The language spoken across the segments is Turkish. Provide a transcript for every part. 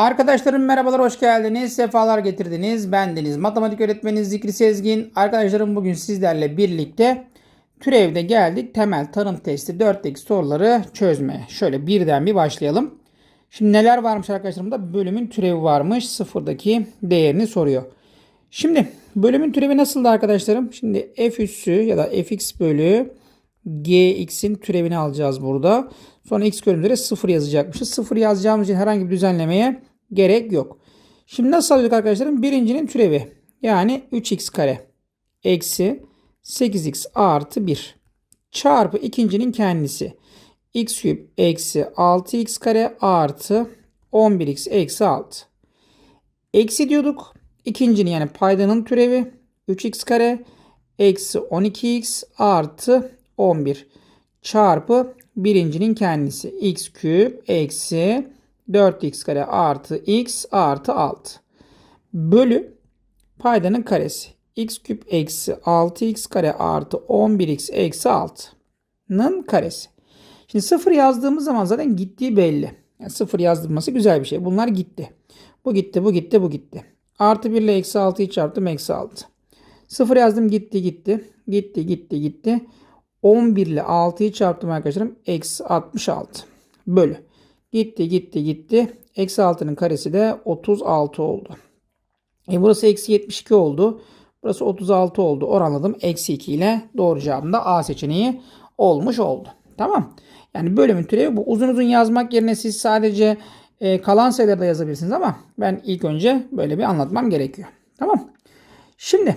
Arkadaşlarım merhabalar hoş geldiniz. Sefalar getirdiniz. Bendeniz matematik öğretmeniniz Zikri Sezgin. Arkadaşlarım bugün sizlerle birlikte türevde geldik. Temel tanım testi 4'teki soruları çözmeye. Şöyle birden bir başlayalım. Şimdi neler varmış arkadaşlarımda? Bölümün türevi varmış. Sıfırdaki değerini soruyor. Şimdi bölümün türevi nasıldı arkadaşlarım? Şimdi f üssü ya da fx bölü gx'in türevini alacağız burada. Sonra x bölümleri 0 yazacakmışız. 0 yazacağımız için herhangi bir düzenlemeye gerek yok. Şimdi nasıl alıyorduk arkadaşlarım? Birincinin türevi. Yani 3x kare eksi 8x artı 1 çarpı ikincinin kendisi. x küp eksi 6x kare artı 11x eksi 6. Eksi diyorduk. İkincinin yani paydanın türevi 3x kare eksi 12x artı 11 çarpı birincinin kendisi x küp eksi 4x kare artı x artı 6 bölü paydanın karesi x küp eksi 6x kare artı 11x eksi 6'nın karesi. Şimdi 0 yazdığımız zaman zaten gittiği belli. Yani 0 yazdırması güzel bir şey. Bunlar gitti. Bu gitti, bu gitti, bu gitti. Artı 1 ile eksi 6'yı çarptım eksi 6. 0 yazdım gitti gitti. Gitti gitti gitti. 11 ile 6'yı çarptım arkadaşlarım. Eksi 66 bölü. Gitti gitti gitti. Eksi 6'nın karesi de 36 oldu. E burası eksi 72 oldu. Burası 36 oldu. Oranladım. Eksi 2 ile doğru cevabım da A seçeneği olmuş oldu. Tamam. Yani bölümün türevi bu. Uzun uzun yazmak yerine siz sadece e, kalan sayıları da yazabilirsiniz ama ben ilk önce böyle bir anlatmam gerekiyor. Tamam. Şimdi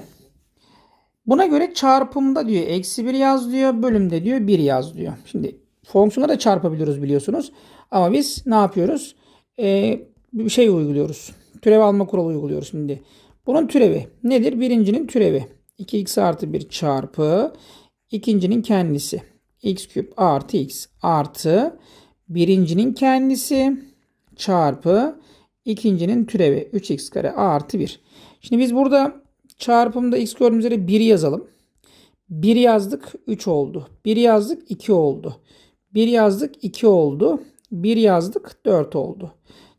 Buna göre çarpımda diyor eksi 1 yaz diyor. Bölümde diyor 1 yaz diyor. Şimdi fonksiyonları da çarpabiliyoruz biliyorsunuz. Ama biz ne yapıyoruz? Ee, bir şey uyguluyoruz. Türev alma kuralı uyguluyoruz şimdi. Bunun türevi nedir? Birincinin türevi. 2x artı 1 çarpı ikincinin kendisi. x küp artı x artı birincinin kendisi çarpı ikincinin türevi 3x kare artı 1. Şimdi biz burada Çarpımda x gördüğümüz üzere 1 yazalım. 1 yazdık 3 oldu. 1 yazdık 2 oldu. 1 yazdık 2 oldu. 1 yazdık 4 oldu.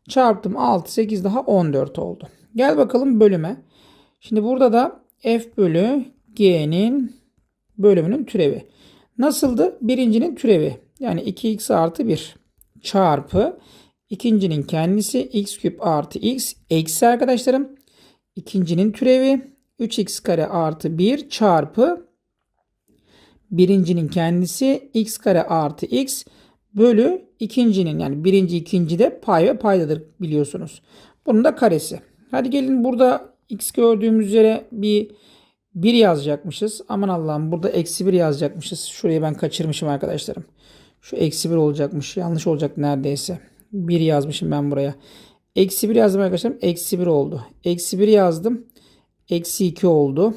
Çarptım 6 8 daha 14 oldu. Gel bakalım bölüme. Şimdi burada da f bölü g'nin bölümünün türevi. Nasıldı? Birincinin türevi. Yani 2x artı 1 çarpı ikincinin kendisi x küp artı x eksi arkadaşlarım. ikincinin türevi 3x kare artı 1 çarpı birincinin kendisi x kare artı x bölü ikincinin yani birinci ikinci de pay ve paydadır biliyorsunuz. Bunun da karesi. Hadi gelin burada x gördüğümüz üzere bir 1 yazacakmışız. Aman Allah'ım burada eksi 1 yazacakmışız. Şurayı ben kaçırmışım arkadaşlarım. Şu eksi 1 olacakmış. Yanlış olacak neredeyse. 1 yazmışım ben buraya. Eksi 1 yazdım arkadaşlarım. Eksi 1 oldu. Eksi 1 yazdım. Eksi 2 oldu.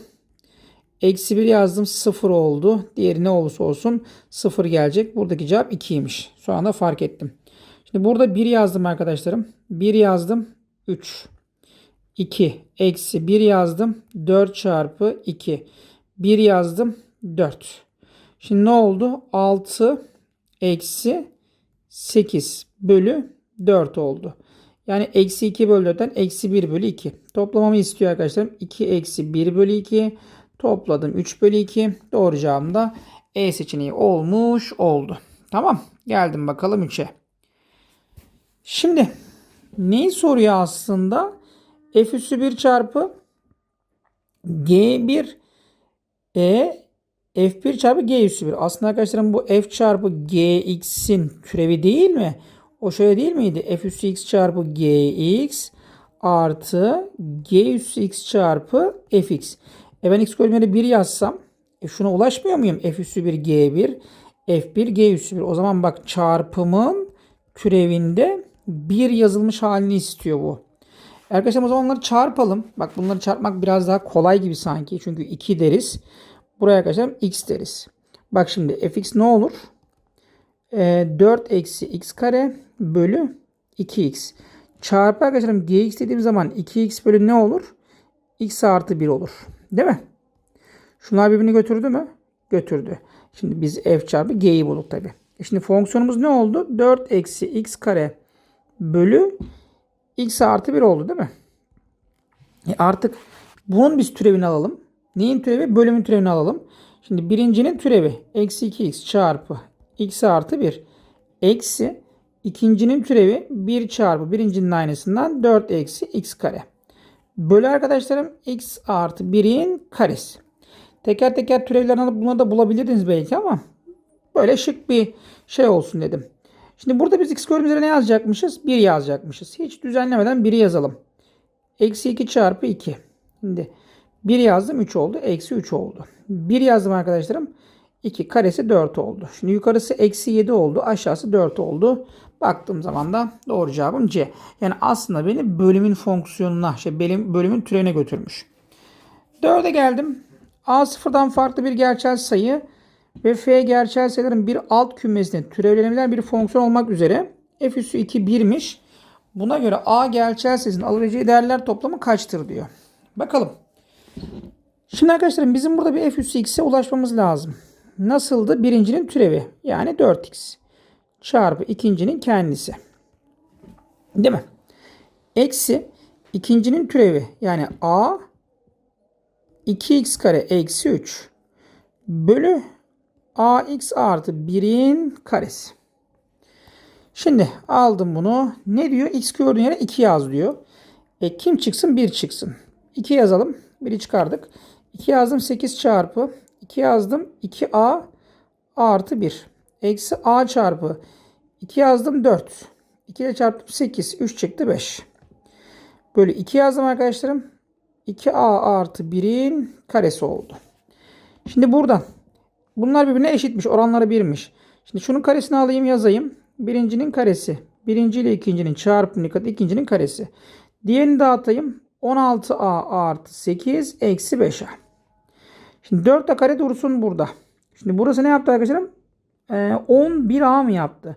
Eksi 1 yazdım 0 oldu. Diğeri ne olursa olsun 0 gelecek. Buradaki cevap 2'ymiş. Şu anda fark ettim. Şimdi burada 1 yazdım arkadaşlarım. 1 yazdım 3. 2 eksi 1 yazdım 4 çarpı 2. 1 yazdım 4. Şimdi ne oldu? 6 eksi 8 bölü 4 oldu. Yani eksi 2 bölü 4'ten eksi 1 bölü 2. Toplamamı istiyor arkadaşlarım. 2 eksi 1 bölü 2. Topladım 3 bölü 2. Doğru cevabım da E seçeneği olmuş oldu. Tamam. Geldim bakalım 3'e. Şimdi neyi soruyor aslında? F üssü 1 çarpı G1 E F1 çarpı G üssü 1. Aslında arkadaşlarım bu F çarpı Gx'in türevi değil mi? O şöyle değil miydi? F üssü x çarpı gx artı g üssü x çarpı fx. E ben x bölümleri 1 yazsam e şuna ulaşmıyor muyum? F üssü 1 g1 f1 g üssü 1. O zaman bak çarpımın türevinde 1 yazılmış halini istiyor bu. Arkadaşlar o zaman onları çarpalım. Bak bunları çarpmak biraz daha kolay gibi sanki. Çünkü 2 deriz. Buraya arkadaşlar x deriz. Bak şimdi fx ne olur? 4 eksi x kare bölü 2x. Çarpı arkadaşlarım gx dediğim zaman 2x bölü ne olur? x artı 1 olur. Değil mi? Şunlar birbirini götürdü mü? Götürdü. Şimdi biz f çarpı g'yi bulduk tabi. E şimdi fonksiyonumuz ne oldu? 4 eksi x kare bölü x artı 1 oldu değil mi? E artık bunun biz türevini alalım. Neyin türevi? Bölümün türevini alalım. Şimdi birincinin türevi eksi 2x çarpı x artı 1 eksi ikincinin türevi 1 çarpı birincinin aynısından 4 eksi x kare. Bölü arkadaşlarım x artı 1'in karesi. Teker teker türevlerini alıp bunları da bulabilirdiniz belki ama böyle şık bir şey olsun dedim. Şimdi burada biz x gördüğümüz yere ne yazacakmışız? 1 yazacakmışız. Hiç düzenlemeden 1'i yazalım. Eksi 2 çarpı 2. Şimdi 1 yazdım 3 oldu. Eksi 3 oldu. 1 yazdım arkadaşlarım. 2 karesi 4 oldu. Şimdi yukarısı eksi 7 oldu. Aşağısı 4 oldu. Baktığım zaman da doğru cevabım C. Yani aslında beni bölümün fonksiyonuna, şey bölüm, bölümün türevine götürmüş. 4'e geldim. A sıfırdan farklı bir gerçel sayı ve F gerçel sayıların bir alt kümesine türevlenebilen bir fonksiyon olmak üzere F üssü 2 1'miş. Buna göre A gerçel sayısının alabileceği değerler toplamı kaçtır diyor. Bakalım. Şimdi arkadaşlarım bizim burada bir f üssü x'e ulaşmamız lazım. Nasıldı? Birincinin türevi yani 4x çarpı ikincinin kendisi. Değil mi? Eksi ikincinin türevi yani a 2x kare eksi 3 bölü ax artı 1'in karesi. Şimdi aldım bunu. Ne diyor? X gördüğün yere 2 yaz diyor. E kim çıksın? 1 çıksın. 2 yazalım. 1'i çıkardık. 2 yazdım 8 çarpı 2 yazdım 2a artı 1. Eksi a çarpı 2 yazdım 4. 2 ile çarptım 8. 3 çıktı 5. Bölü 2 yazdım arkadaşlarım. 2a artı 1'in karesi oldu. Şimdi buradan bunlar birbirine eşitmiş. Oranları 1'miş. Şimdi şunun karesini alayım yazayım. Birincinin karesi. Birinci ile ikincinin çarpımı katı ikincinin karesi. Diğerini dağıtayım. 16a artı 8 eksi 5a. Şimdi 4 de kare dursun burada. Şimdi burası ne yaptı arkadaşlarım? Ee, 11a mı yaptı?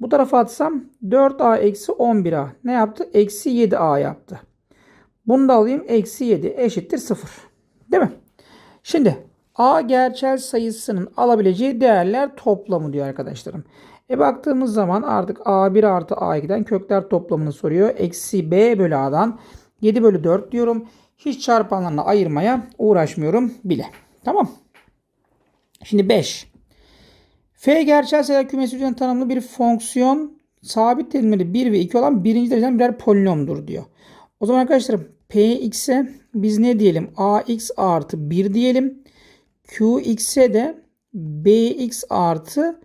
Bu tarafa atsam 4a eksi 11a. Ne yaptı? Eksi 7a yaptı. Bunu da alayım. Eksi 7 eşittir 0. Değil mi? Şimdi a gerçel sayısının alabileceği değerler toplamı diyor arkadaşlarım. E baktığımız zaman artık a1 artı a2'den kökler toplamını soruyor. Eksi b bölü a'dan 7 bölü 4 diyorum. Hiç çarpanlarına ayırmaya uğraşmıyorum bile. Tamam. Şimdi 5. F gerçel sayılar kümesi üzerinde tanımlı bir fonksiyon sabit terimleri 1 ve 2 olan birinci dereceden birer polinomdur diyor. O zaman arkadaşlarım Px'e biz ne diyelim? Ax artı 1 diyelim. Qx'e de Bx artı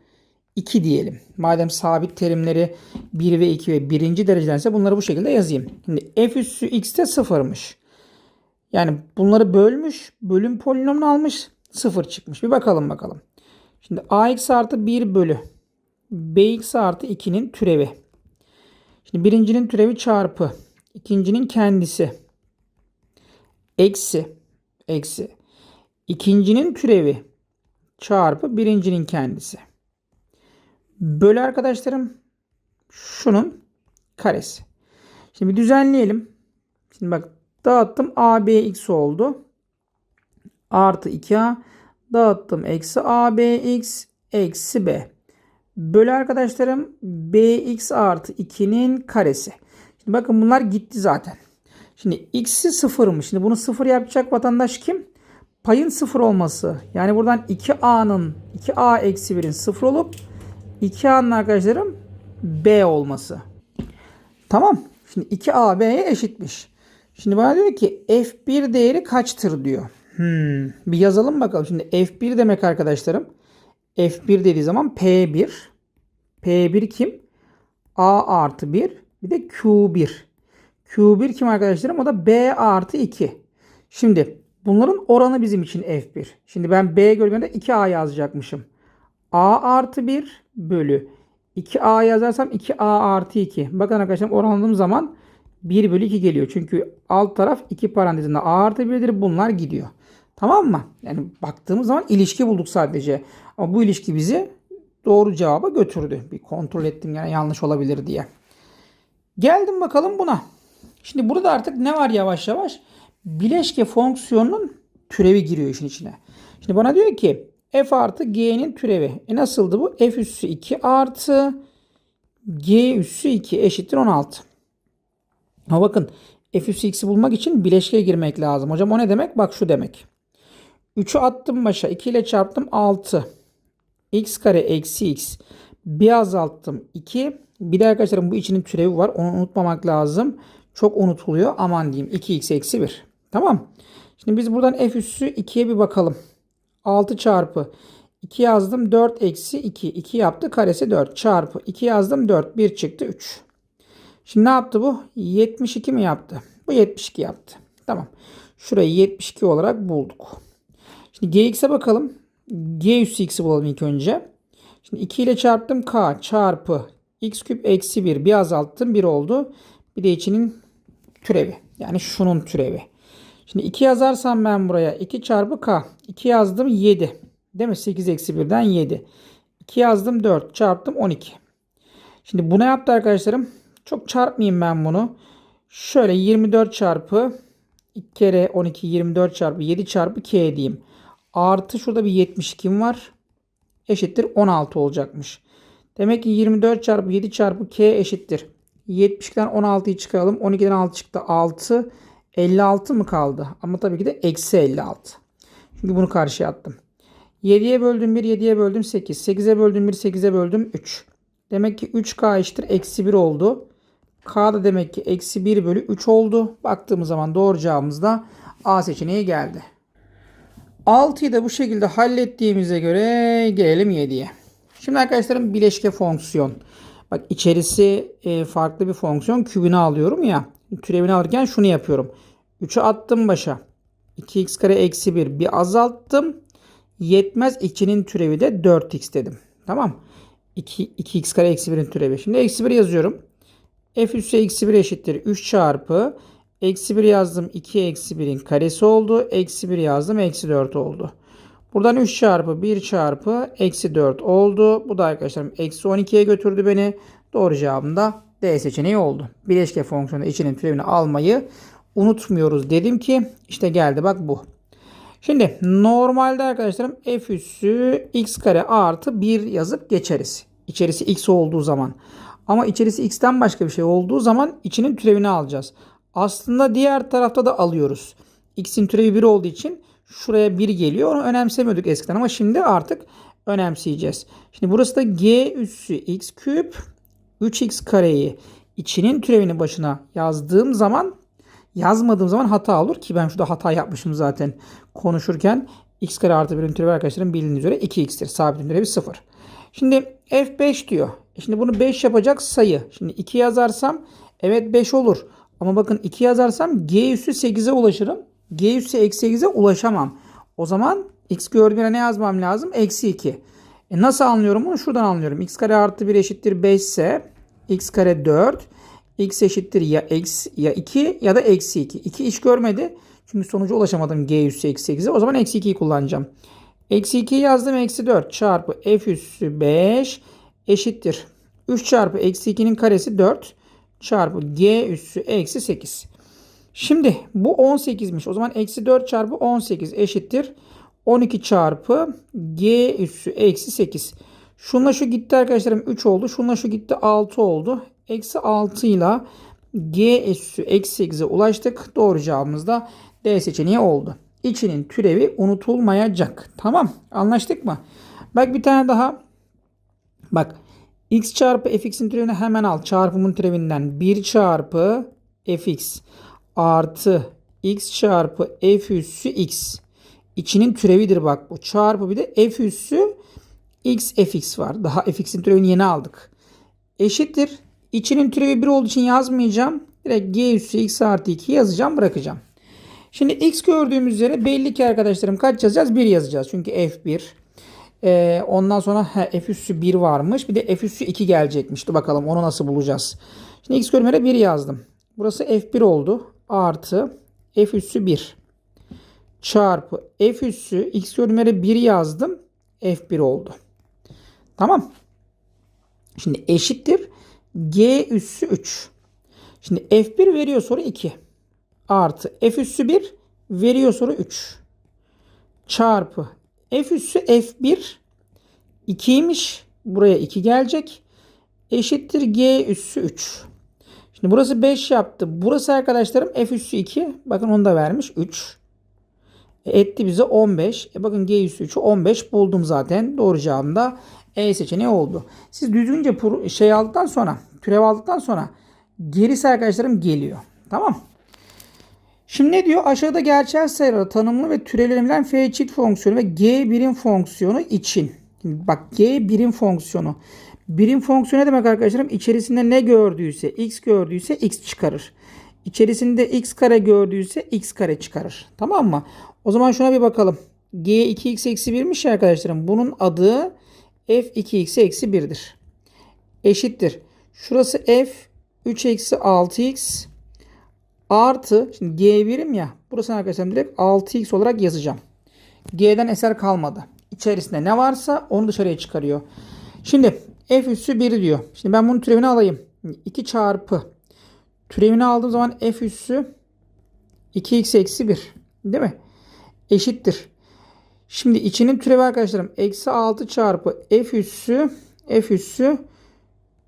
2 diyelim. Madem sabit terimleri 1 ve 2 ve birinci derecedense bunları bu şekilde yazayım. Şimdi f üssü x de sıfırmış. Yani bunları bölmüş. Bölüm polinomunu almış. Sıfır çıkmış. Bir bakalım bakalım. Şimdi ax artı 1 bölü bx artı 2'nin türevi. Şimdi birincinin türevi çarpı ikincinin kendisi eksi eksi ikincinin türevi çarpı birincinin kendisi. Bölü arkadaşlarım şunun karesi. Şimdi bir düzenleyelim. Şimdi bak dağıttım ABX oldu. Artı 2A dağıttım eksi ABX eksi B. Bölü arkadaşlarım BX artı 2'nin karesi. Şimdi bakın bunlar gitti zaten. Şimdi x'i sıfırmış. Şimdi bunu sıfır yapacak vatandaş kim? Payın sıfır olması. Yani buradan 2a'nın 2a eksi 1'in sıfır olup 2a'nın arkadaşlarım b olması. Tamam. Şimdi 2a b'ye eşitmiş. Şimdi bana diyor ki f1 değeri kaçtır diyor. Hmm, bir yazalım bakalım. Şimdi f1 demek arkadaşlarım. f1 dediği zaman p1. p1 kim? a artı 1. Bir de q1. q1 kim arkadaşlarım? O da b artı 2. Şimdi bunların oranı bizim için f1. Şimdi ben b bölümünde 2a yazacakmışım. a artı 1 bölü 2a yazarsam 2a artı 2. Bakın arkadaşlar oranladığım zaman 1 bölü 2 geliyor. Çünkü alt taraf 2 parantezinde a artı 1'dir. Bunlar gidiyor. Tamam mı? Yani baktığımız zaman ilişki bulduk sadece. Ama bu ilişki bizi doğru cevaba götürdü. Bir kontrol ettim yani yanlış olabilir diye. Geldim bakalım buna. Şimdi burada artık ne var yavaş yavaş? Bileşke fonksiyonunun türevi giriyor işin içine. Şimdi bana diyor ki f artı g'nin türevi. E nasıldı bu? f üssü 2 artı g üssü 2 eşittir 16. Ama bakın f üssü x'i bulmak için bileşkeye girmek lazım. Hocam o ne demek? Bak şu demek. 3'ü attım başa. 2 ile çarptım 6. x kare eksi x. Bir azalttım 2. Bir de arkadaşlarım bu içinin türevi var. Onu unutmamak lazım. Çok unutuluyor. Aman diyeyim 2x eksi 1. Tamam. Şimdi biz buradan f üssü 2'ye bir bakalım. 6 çarpı 2 yazdım 4 eksi 2. 2 yaptı karesi 4 çarpı 2 yazdım 4. 1 çıktı 3. Şimdi ne yaptı bu? 72 mi yaptı? Bu 72 yaptı. Tamam. Şurayı 72 olarak bulduk. Şimdi gx'e bakalım. g üssü x'i bulalım ilk önce. Şimdi 2 ile çarptım k çarpı x küp eksi 1. Bir azalttım 1 oldu. Bir de içinin türevi. Yani şunun türevi. Şimdi 2 yazarsam ben buraya 2 çarpı k. 2 yazdım 7. Değil mi? 8 eksi 1'den 7. 2 yazdım 4. Çarptım 12. Şimdi bu ne yaptı arkadaşlarım? Çok çarpmayayım ben bunu. Şöyle 24 çarpı 2 kere 12 24 çarpı 7 çarpı k diyeyim. Artı şurada bir 72 var. Eşittir 16 olacakmış. Demek ki 24 çarpı 7 çarpı k eşittir. 72'den 16'yı çıkaralım. 12'den 6 çıktı. 6. 56 mı kaldı? Ama tabii ki de eksi 56. Çünkü bunu karşıya attım. 7'ye böldüm 1, 7'ye böldüm 8. 8'e böldüm 1, 8'e böldüm 3. Demek ki 3k eşittir eksi 1 oldu. K da demek ki eksi 1 bölü 3 oldu. Baktığımız zaman doğru cevabımız da A seçeneği geldi. 6'yı da bu şekilde hallettiğimize göre gelelim 7'ye. Şimdi arkadaşlarım bileşke fonksiyon. Bak içerisi e, farklı bir fonksiyon. Kübünü alıyorum ya. Türevini alırken şunu yapıyorum. 3'ü attım başa. 2x kare eksi 1 bir azalttım. Yetmez 2'nin türevi de 4x dedim. Tamam. 2, 2x kare eksi 1'in türevi. Şimdi eksi 1 yazıyorum. f üssü eksi 1 eşittir 3 çarpı eksi 1 yazdım 2 eksi 1'in karesi oldu. Eksi 1 yazdım eksi 4 oldu. Buradan 3 çarpı 1 çarpı eksi 4 oldu. Bu da arkadaşlarım eksi 12'ye götürdü beni. Doğru cevabım da D seçeneği oldu. Bileşke fonksiyonu içinin türevini almayı unutmuyoruz dedim ki işte geldi bak bu. Şimdi normalde arkadaşlarım f üssü x kare artı 1 yazıp geçeriz. İçerisi x olduğu zaman. Ama içerisi x'ten başka bir şey olduğu zaman içinin türevini alacağız. Aslında diğer tarafta da alıyoruz. x'in türevi 1 olduğu için şuraya 1 geliyor. Onu önemsemiyorduk eskiden ama şimdi artık önemseyeceğiz. Şimdi burası da g üssü x küp 3x kareyi içinin türevini başına yazdığım zaman yazmadığım zaman hata olur ki ben şurada hata yapmışım zaten konuşurken. x kare artı 1'in türevi arkadaşlarım bildiğiniz üzere 2x'tir. Sabitin türevi 0. Şimdi f5 diyor. E şimdi bunu 5 yapacak sayı. Şimdi 2 yazarsam evet 5 olur. Ama bakın 2 yazarsam g üssü 8'e ulaşırım. g üssü eksi 8'e ulaşamam. O zaman x gördüğümde ne yazmam lazım? Eksi 2. E nasıl anlıyorum bunu? Şuradan anlıyorum. x kare artı 1 eşittir 5 ise x kare 4 x eşittir ya x ya 2 ya da eksi 2. 2 iş görmedi. Çünkü sonuca ulaşamadım g üssü eksi 8'e. O zaman eksi 2'yi kullanacağım. Eksi 2'yi yazdım. Eksi 4 çarpı f üssü 5 eşittir. 3 çarpı eksi 2'nin karesi 4 çarpı g üssü eksi 8. Şimdi bu 18'miş. O zaman eksi 4 çarpı 18 eşittir. 12 çarpı g üssü eksi 8. Şunla şu gitti arkadaşlarım 3 oldu. Şunla şu gitti 6 oldu. Eksi 6 ile g üssü eksi 8'e ulaştık. Doğru cevabımız da D seçeneği oldu. İçinin türevi unutulmayacak. Tamam anlaştık mı? Bak bir tane daha. Bak x çarpı fx'in türevini hemen al. Çarpımın türevinden 1 çarpı fx artı x çarpı f üssü x. İçinin türevidir bak bu. Çarpı bir de f üssü x fx var. Daha fx'in türevini yeni aldık. Eşittir. İçinin türevi 1 olduğu için yazmayacağım. Direkt g üssü x artı 2 yazacağım bırakacağım. Şimdi x gördüğümüz üzere belli ki arkadaşlarım kaç yazacağız? 1 yazacağız. Çünkü f1. Ee, ondan sonra he, f üssü 1 varmış. Bir de f üssü 2 gelecekmiş. Dur bakalım onu nasıl bulacağız. Şimdi x yere 1 yazdım. Burası f1 oldu. Artı f üssü 1 çarpı f üssü x yere 1 yazdım. f1 oldu. Tamam. Şimdi eşittir. G üssü 3. Şimdi F1 veriyor soru 2. Artı F üssü 1 veriyor soru 3. Çarpı F üssü F1 2'ymiş. Buraya 2 gelecek. Eşittir G üssü 3. Şimdi burası 5 yaptı. Burası arkadaşlarım f üssü 2. Bakın onu da vermiş 3. E, etti bize 15. E bakın g üssü 3'ü 15 buldum zaten. Doğru cevabım da E seçeneği oldu. Siz düzgünce şey aldıktan sonra, türev aldıktan sonra gerisi arkadaşlarım geliyor. Tamam. Şimdi ne diyor? Aşağıda gerçel sayıları tanımlı ve türevlenilen f çift fonksiyonu ve g birim fonksiyonu için. Şimdi bak g birim fonksiyonu. Birim fonksiyon ne demek arkadaşlarım? İçerisinde ne gördüyse, x gördüyse x çıkarır. İçerisinde x kare gördüyse x kare çıkarır. Tamam mı? O zaman şuna bir bakalım. g 2x eksi 1'miş ya arkadaşlarım. Bunun adı f 2x eksi 1'dir. Eşittir. Şurası f 3 eksi 6x artı şimdi g birim ya. Burası arkadaşlar direkt 6x olarak yazacağım. G'den eser kalmadı. İçerisinde ne varsa onu dışarıya çıkarıyor. Şimdi f üssü 1 diyor. Şimdi ben bunun türevini alayım. 2 çarpı türevini aldığım zaman f üssü 2x eksi 1. Değil mi? Eşittir. Şimdi içinin türevi arkadaşlarım eksi 6 çarpı f üssü f üssü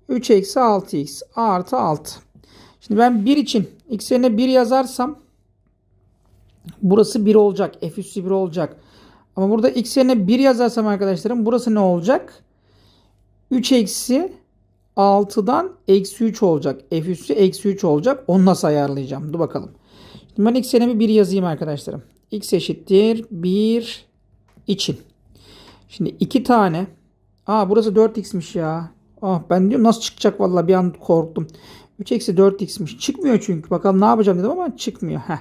3 eksi 6x artı 6. Şimdi ben 1 için x yerine 1 yazarsam burası 1 olacak. F üssü 1 olacak. Ama burada x yerine 1 yazarsam arkadaşlarım burası ne olacak? 3 eksi 6'dan eksi 3 olacak. F üssü eksi 3 olacak. Onu nasıl ayarlayacağım? Dur bakalım. Şimdi ben x yerine bir 1 yazayım arkadaşlarım. x eşittir 1 için. Şimdi 2 tane. Aa burası 4x'miş ya. Ah ben diyorum nasıl çıkacak vallahi bir an korktum. 3 eksi 4x'miş. Çıkmıyor çünkü. Bakalım ne yapacağım dedim ama çıkmıyor. Heh.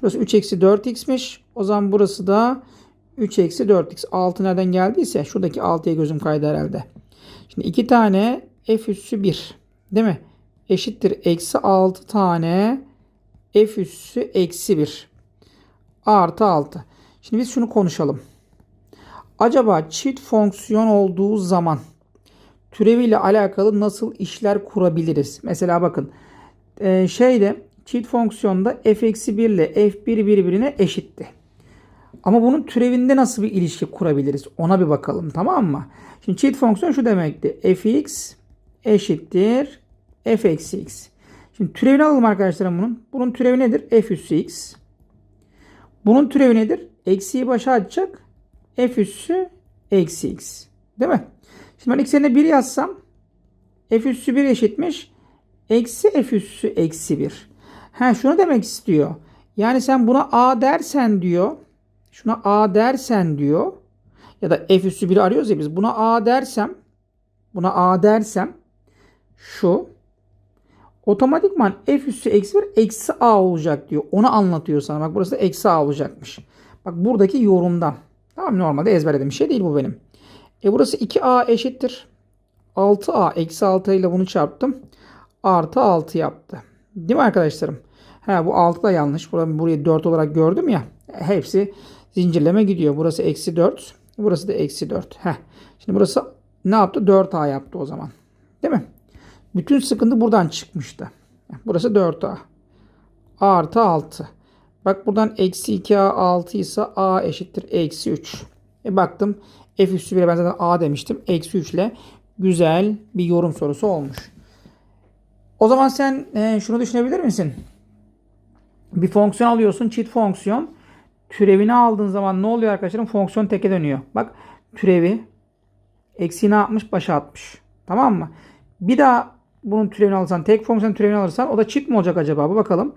Şurası 3 eksi 4x'miş. O zaman burası da 3 eksi 4x. 6 nereden geldiyse şuradaki 6'ya gözüm kaydı herhalde. Şimdi 2 tane f üssü 1. Değil mi? Eşittir. Eksi 6 tane f üssü eksi 1. Artı 6. Şimdi biz şunu konuşalım. Acaba çift fonksiyon olduğu zaman türeviyle alakalı nasıl işler kurabiliriz? Mesela bakın e, şeyde çift fonksiyonda f eksi 1 ile f1 birbirine eşitti. Ama bunun türevinde nasıl bir ilişki kurabiliriz? Ona bir bakalım tamam mı? Şimdi çift fonksiyon şu demekti. fx eşittir f eksi x. Şimdi türevini alalım arkadaşlarım bunun. Bunun türevi nedir? f üssü x. Bunun türevi nedir? Eksiyi başa atacak. f üssü eksi x. Değil mi? Şimdi ben x yerine 1 yazsam f üssü 1 eşitmiş. Eksi f üssü eksi 1. Ha şunu demek istiyor. Yani sen buna a dersen diyor. Şuna a dersen diyor. Ya da f üssü 1'i arıyoruz ya biz. Buna a dersem. Buna a dersem. Şu. Otomatikman f üssü eksi 1 eksi a olacak diyor. Onu anlatıyor sana. Bak burası da eksi a olacakmış. Bak buradaki yorumdan. Tamam normalde ezberlediğim bir şey değil bu benim. E burası 2a eşittir. 6a eksi 6 ile bunu çarptım. Artı 6 yaptı. Değil mi arkadaşlarım? Ha bu 6 da yanlış. Burayı, burayı 4 olarak gördüm ya. Hepsi zincirleme gidiyor. Burası eksi 4. Burası da eksi 4. Heh. Şimdi burası ne yaptı? 4a yaptı o zaman. Değil mi? Bütün sıkıntı buradan çıkmıştı. Burası 4a. A artı 6. Bak buradan eksi 2a 6 ise a eşittir eksi 3. E baktım f üssü 1'e ben zaten a demiştim. Eksi 3 ile güzel bir yorum sorusu olmuş. O zaman sen e, şunu düşünebilir misin? Bir fonksiyon alıyorsun çift fonksiyon. Türevini aldığın zaman ne oluyor arkadaşlarım? Fonksiyon teke dönüyor. Bak türevi eksi ne yapmış? Başa atmış. Tamam mı? Bir daha bunun türevini alırsan tek fonksiyon türevini alırsan o da çift mi olacak acaba? Bu bakalım.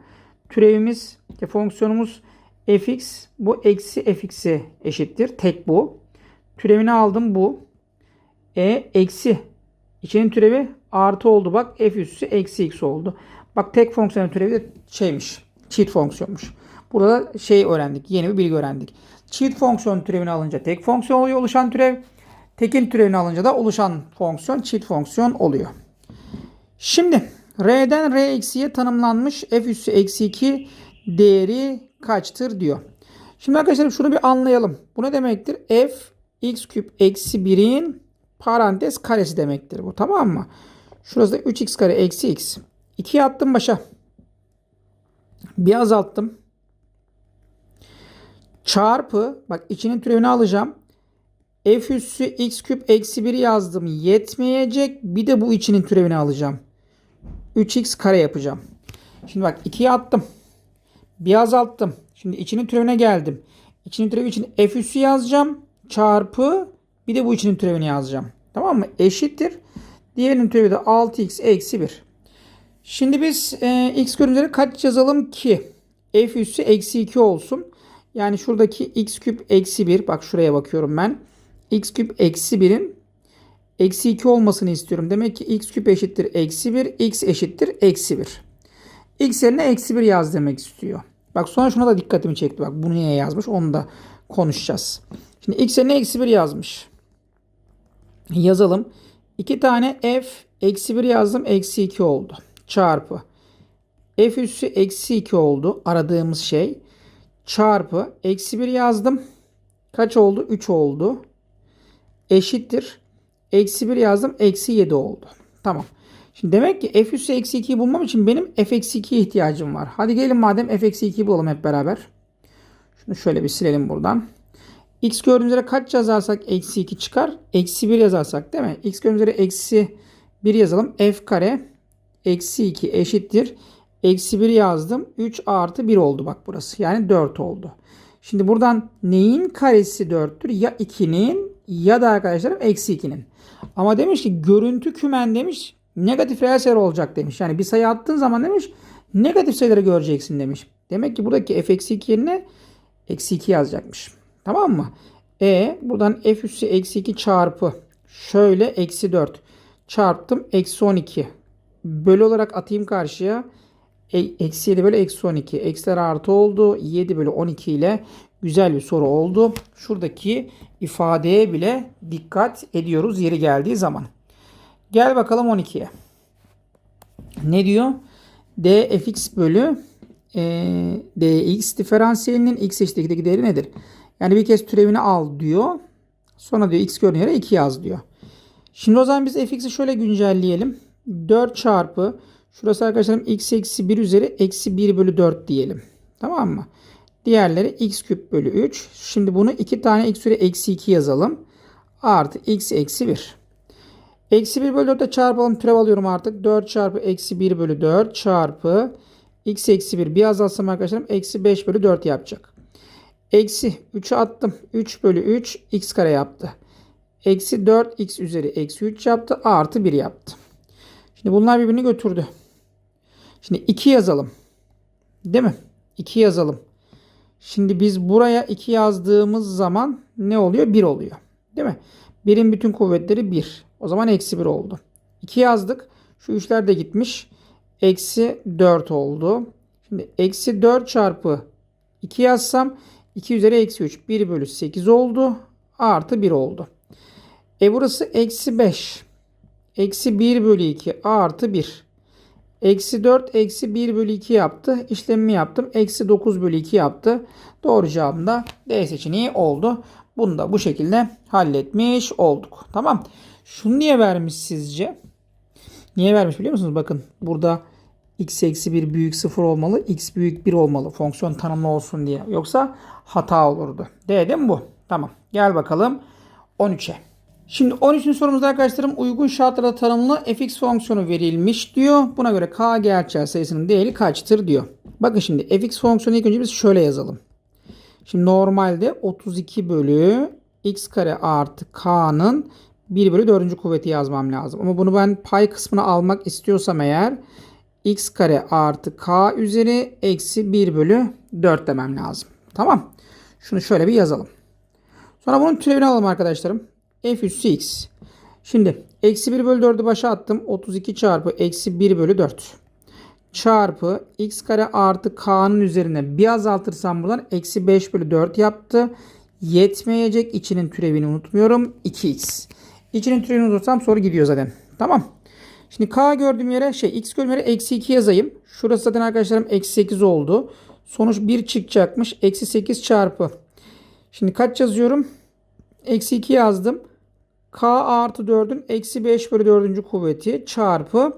Türevimiz fonksiyonumuz fx bu eksi fx'e eşittir. Tek bu. Türevini aldım bu. E eksi. İçinin türevi artı oldu bak. F üssü eksi x oldu. Bak tek fonksiyonun türevi de şeymiş. Çift fonksiyonmuş. Burada da şey öğrendik. Yeni bir bilgi öğrendik. Çift fonksiyon türevini alınca tek fonksiyon oluyor oluşan türev. Tekin türevini alınca da oluşan fonksiyon çift fonksiyon oluyor. Şimdi R'den R eksiye tanımlanmış f üssü eksi 2 değeri kaçtır diyor. Şimdi arkadaşlar şunu bir anlayalım. Bu ne demektir? f x küp eksi 1'in parantez karesi demektir bu. Tamam mı? Şurası da 3x kare eksi x. 2'ye attım başa. Bir azalttım. Çarpı bak içinin türevini alacağım. f üssü x küp eksi 1 yazdım. Yetmeyecek. Bir de bu içinin türevini alacağım. 3x kare yapacağım. Şimdi bak 2'ye attım. Bir azalttım. Şimdi içinin türevine geldim. İçinin türevi için f üssü yazacağım. Çarpı bir de bu içinin türevini yazacağım. Tamam mı? Eşittir. Diğerinin türevi de 6x eksi 1. Şimdi biz e, x görünümleri kaç yazalım ki f üssü eksi 2 olsun. Yani şuradaki x küp eksi 1. Bak şuraya bakıyorum ben. x küp eksi 1'in eksi 2 olmasını istiyorum. Demek ki x küp eşittir eksi 1. x eşittir eksi 1. x yerine eksi 1 yaz demek istiyor. Bak sonra şuna da dikkatimi çekti. Bak bunu niye yazmış onu da konuşacağız. Şimdi x yerine eksi 1 yazmış. Yazalım. 2 tane f eksi 1 yazdım. Eksi 2 oldu. Çarpı. f üssü eksi 2 oldu. Aradığımız şey. Çarpı. Eksi 1 yazdım. Kaç oldu? 3 oldu. Eşittir. Eksi 1 yazdım. Eksi 7 oldu. Tamam. Şimdi demek ki f üssü eksi 2'yi bulmam için benim f eksi 2'ye ihtiyacım var. Hadi gelin madem f eksi 2'yi bulalım hep beraber. Şunu şöyle bir silelim buradan. x gördüğümüz yere kaç yazarsak eksi 2 çıkar. Eksi 1 yazarsak değil mi? x gördüğümüz yere eksi 1 yazalım. f kare eksi 2 eşittir. Eksi 1 yazdım. 3 artı 1 oldu bak burası. Yani 4 oldu. Şimdi buradan neyin karesi 4'tür? Ya 2'nin ya da arkadaşlarım eksi 2'nin. Ama demiş ki görüntü kümen demiş negatif reel sayılar olacak demiş. Yani bir sayı attığın zaman demiş negatif sayıları göreceksin demiş. Demek ki buradaki f eksi 2 yerine eksi 2 yazacakmış. Tamam mı? E buradan f üssü eksi 2 çarpı şöyle eksi 4 çarptım eksi 12 bölü olarak atayım karşıya e, eksi 7 bölü eksi 12 eksiler artı oldu 7 bölü 12 ile güzel bir soru oldu. Şuradaki ifadeye bile dikkat ediyoruz yeri geldiği zaman. Gel bakalım 12'ye. Ne diyor? dfx bölü e, dx diferansiyelinin x eşitliğindeki değeri nedir? Yani bir kez türevini al diyor. Sonra diyor x gördüğün yere 2 yaz diyor. Şimdi o zaman biz fx'i şöyle güncelleyelim. 4 çarpı şurası arkadaşlarım x eksi 1 üzeri eksi 1 bölü 4 diyelim. Tamam mı? Diğerleri x küp bölü 3. Şimdi bunu 2 tane x üzeri eksi 2 yazalım. Artı x eksi 1. Eksi 1 bölü 4'e çarpalım. Türev alıyorum artık. 4 çarpı eksi 1 bölü 4 çarpı x eksi 1. Bir azaltsam arkadaşlarım eksi 5 bölü 4 yapacak. Eksi 3'ü attım. 3 bölü 3 x kare yaptı. Eksi 4 x üzeri eksi 3 yaptı. Artı 1 yaptı. Şimdi bunlar birbirini götürdü. Şimdi 2 yazalım. Değil mi? 2 yazalım. Şimdi biz buraya 2 yazdığımız zaman ne oluyor? 1 oluyor. Değil mi? 1'in bütün kuvvetleri 1. O zaman eksi 1 oldu. 2 yazdık. Şu 3'ler de gitmiş. Eksi 4 oldu. Şimdi eksi 4 çarpı 2 yazsam 2 üzeri eksi 3. 1 bölü 8 oldu. Artı 1 oldu. E burası eksi 5. Eksi 1 bölü 2 artı 1. Eksi 4 eksi 1 bölü 2 yaptı. İşlemimi yaptım. Eksi 9 bölü 2 yaptı. Doğru cevabım da D seçeneği oldu. Bunu da bu şekilde halletmiş olduk. Tamam. Şunu niye vermiş sizce? Niye vermiş biliyor musunuz? Bakın burada x eksi 1 büyük 0 olmalı. x büyük 1 olmalı. Fonksiyon tanımlı olsun diye. Yoksa hata olurdu. Değil mi bu? Tamam. Gel bakalım 13'e. Şimdi 13. sorumuzda arkadaşlarım uygun şartlarda tanımlı fx fonksiyonu verilmiş diyor. Buna göre k gerçel sayısının değeri kaçtır diyor. Bakın şimdi fx fonksiyonu ilk önce biz şöyle yazalım. Şimdi normalde 32 bölü x kare artı k'nın 1 bölü 4. kuvveti yazmam lazım. Ama bunu ben pay kısmına almak istiyorsam eğer x kare artı k üzeri eksi 1 bölü 4 demem lazım. Tamam. Şunu şöyle bir yazalım. Sonra bunun türevini alalım arkadaşlarım. f üssü x. Şimdi eksi 1 bölü 4'ü başa attım. 32 çarpı eksi 1 bölü 4 çarpı x kare artı k'nın üzerine bir azaltırsam buradan eksi 5 bölü 4 yaptı. Yetmeyecek içinin türevini unutmuyorum. 2x. İçinin türevini unutursam soru gidiyor zaten. Tamam. Şimdi k gördüğüm yere şey x gördüğüm yere eksi 2 yazayım. Şurası zaten arkadaşlarım eksi 8 oldu. Sonuç 1 çıkacakmış. Eksi 8 çarpı. Şimdi kaç yazıyorum? Eksi 2 yazdım. k artı 4'ün eksi 5 bölü 4. kuvveti çarpı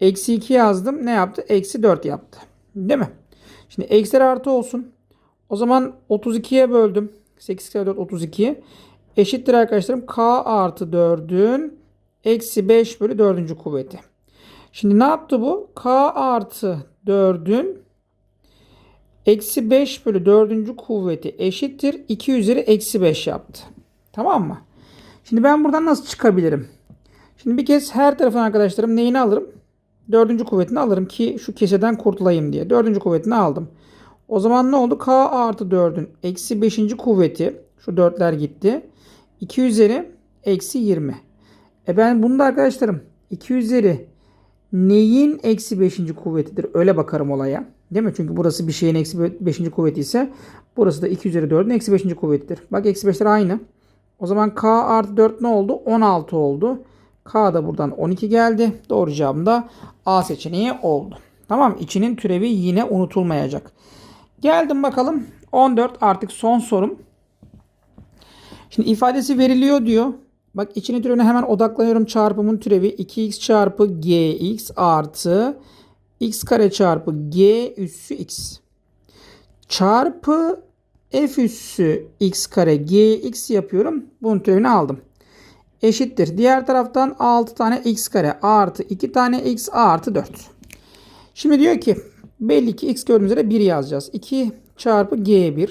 Eksi 2 yazdım. Ne yaptı? Eksi 4 yaptı. Değil mi? Şimdi eksiler artı olsun. O zaman 32'ye böldüm. 8 kere 4 32. Eşittir arkadaşlarım. K artı 4'ün eksi 5 bölü 4. kuvveti. Şimdi ne yaptı bu? K artı 4'ün eksi 5 bölü 4. kuvveti eşittir. 2 üzeri eksi 5 yaptı. Tamam mı? Şimdi ben buradan nasıl çıkabilirim? Şimdi bir kez her tarafın arkadaşlarım neyini alırım? Dördüncü kuvvetini alırım ki şu keseden kurtulayım diye. Dördüncü kuvvetini aldım. O zaman ne oldu? K artı 4'ün eksi 5. kuvveti. Şu dörtler gitti. 2 üzeri eksi 20. E ben bunu da arkadaşlarım 2 üzeri neyin eksi 5. kuvvetidir? Öyle bakarım olaya. Değil mi? Çünkü burası bir şeyin eksi 5. kuvveti ise burası da 2 üzeri 4'ün eksi 5. kuvvetidir. Bak eksi 5'ler aynı. O zaman K artı 4 ne oldu? 16 oldu. K da buradan 12 geldi. Doğru cevabım da A seçeneği oldu. Tamam içinin türevi yine unutulmayacak. Geldim bakalım 14 artık son sorum. Şimdi ifadesi veriliyor diyor. Bak içinin türevine hemen odaklanıyorum. Çarpımın türevi 2x çarpı gx artı x kare çarpı g üssü x. Çarpı f üssü x kare gx yapıyorum. Bunun türevini aldım. Eşittir. Diğer taraftan 6 tane x kare artı 2 tane x artı 4. Şimdi diyor ki belli ki x gördüğümüz üzere 1 yazacağız. 2 çarpı g1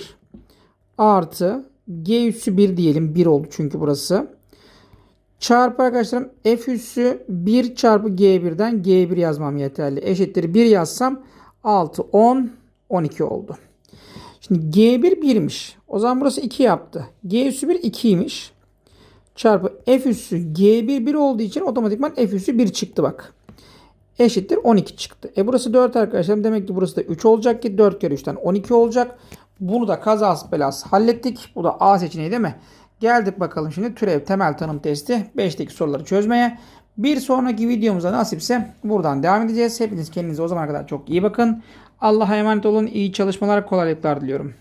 artı g üssü 1 diyelim. 1 oldu çünkü burası. Çarpı arkadaşlarım f üssü 1 çarpı g1'den g1 yazmam yeterli. Eşittir 1 yazsam 6, 10, 12 oldu. Şimdi g1 1'miş. O zaman burası 2 yaptı. g üssü 1 2'ymiş. Çarpı f üssü g1 1 olduğu için otomatikman f üssü 1 çıktı bak. Eşittir 12 çıktı. E burası 4 arkadaşlarım. Demek ki burası da 3 olacak ki 4 kere 3'ten 12 olacak. Bunu da kazas belas hallettik. Bu da A seçeneği değil mi? Geldik bakalım şimdi türev temel tanım testi 5'teki soruları çözmeye. Bir sonraki videomuzda nasipse buradan devam edeceğiz. Hepiniz kendinize o zamana kadar çok iyi bakın. Allah'a emanet olun. İyi çalışmalar, kolaylıklar diliyorum.